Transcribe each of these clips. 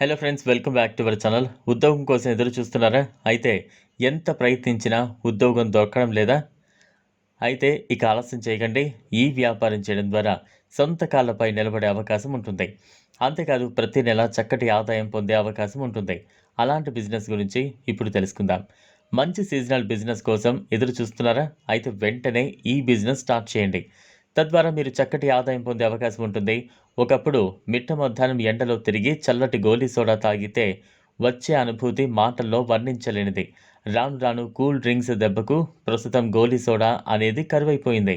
Hello friends welcome back to our channel ఉద్యోగం కోసం ఎదురు చూస్తున్నారా? అయితే ఎంత ప్రయత్నించినా ఉద్యోగం దొరకడం లేదా? అయితే ఇక ఆలస్యం చేయకండి. ఈ వ్యాపారం చేయడం ద్వారా సొంత కాళ్ళపై నిలబడే అవకాశం ఉంటుంది. అంతేకాదు ప్రతి నెల చక్కటి ఆదాయం పొందే అవకాశం ఉంటుంది. అలాంటి బిజినెస్ గురించి ఇప్పుడు తెలుసుకుందాం. మంచి సీజనల్ బిజినెస్ కోసం ఎదురు చూస్తున్నారా? అయితే వెంటనే ఈ బిజినెస్ స్టార్ట్ చేయండి. తద్వారా మీరు చక్కటి ఆదాయం పొందే అవకాశం ఉంటుంది. ఒకప్పుడు మిట్ట మధ్యాహ్నం ఎండలో తిరిగి చల్లటి గోలీ సోడా తాగితే వచ్చే అనుభూతి మాటల్లో వర్ణించలేనిది. రాను రాను కూల్ డ్రింక్స్ దెబ్బకు ప్రస్తుతం గోలీ సోడా అనేది కరువైపోయింది.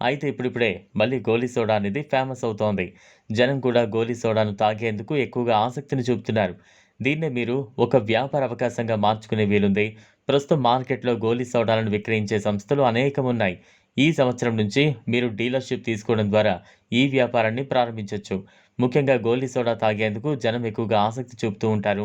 అయితే ఇప్పుడిప్పుడే మళ్ళీ గోలీ సోడా అనేది ఫేమస్ అవుతోంది. జనం కూడా గోలీ సోడాను తాగేందుకు ఎక్కువగా ఆసక్తిని చూపుతున్నారు. దీన్నే మీరు ఒక వ్యాపార అవకాశంగా మార్చుకునే వీలుంది. ప్రస్తుతం మార్కెట్లో గోలీ సోడాలను విక్రయించే సంస్థలు అనేకం ఉన్నాయి ఈ సంవత్సరం నుంచి మీరు డీలర్షిప్ తీసుకోవడం ద్వారా ఈ వ్యాపారాన్ని ప్రారంభించవచ్చు ముఖ్యంగా గోలీ సోడా తాగేందుకు జనం ఎక్కువగా ఆసక్తి చూపుతూ ఉంటారు.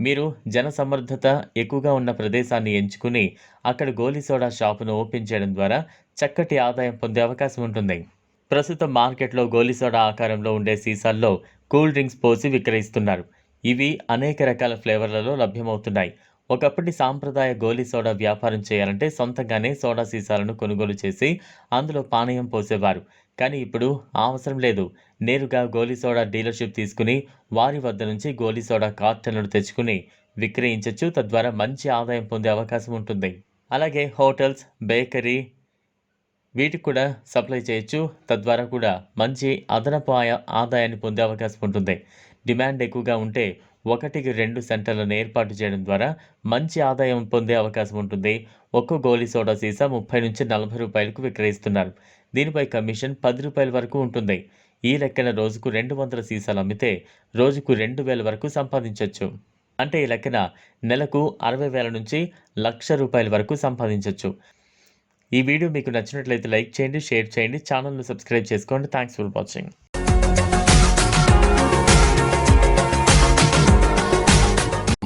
మీరు జన సమర్థత ఎక్కువగా ఉన్న ప్రదేశాన్ని ఎంచుకుని అక్కడ గోలీ సోడా షాపును ఓపెన్ చేయడం ద్వారా చక్కటి ఆదాయం పొందే అవకాశం ఉంటుంది. ప్రస్తుతం మార్కెట్లో గోలీ సోడా ఆకారంలో ఉండే సీసాల్లో కూల్ డ్రింక్స్ పోసి విక్రయిస్తున్నారు. ఇవి అనేక రకాల ఫ్లేవర్లలో లభ్యమవుతున్నాయి. ఒకప్పటి సాంప్రదాయ గోలీ సోడా వ్యాపారం చేయాలంటే సొంతంగానే సోడా సీసాలను కొనుగోలు చేసి అందులో పానీయం పోసేవారు. కానీ ఇప్పుడు ఆ అవసరం లేదు. నేరుగా గోలీ సోడా డీలర్షిప్ తీసుకుని వారి వద్ద నుంచి గోలీ సోడా కార్టన్లను తెచ్చుకుని విక్రయించవచ్చు తద్వారా మంచి ఆదాయం పొందే అవకాశం ఉంటుంది. అలాగే హోటల్స్ బేకరీ వీటికి కూడా సప్లై చేయొచ్చు. తద్వారా కూడా మంచి అదనపు ఆయా ఆదాయాన్ని పొందే అవకాశం ఉంటుంది. డిమాండ్ ఎక్కువగా ఉంటే ఒకటికి రెండు సెంటర్లను ఏర్పాటు చేయడం ద్వారా మంచి ఆదాయం పొందే అవకాశం ఉంటుంది. ఒక్కో గోలీ సోడా సీసా ముప్పై నుంచి నలభై రూపాయలకు విక్రయిస్తున్నారు. దీనిపై కమిషన్ పది రూపాయల వరకు ఉంటుంది. ఈ లెక్కన రోజుకు రెండు వందల సీసాలు అమ్మితే రోజుకు రెండు వేల వరకు సంపాదించవచ్చు అంటే ఈ లెక్కన నెలకు అరవై వేల నుంచి లక్ష రూపాయల వరకు సంపాదించవచ్చు ఈ వీడియో మీకు నచ్చినట్లయితే లైక్ చేయండి షేర్ చేయండి ఛానల్ను సబ్స్క్రైబ్ చేసుకోండి. Thanks for watching.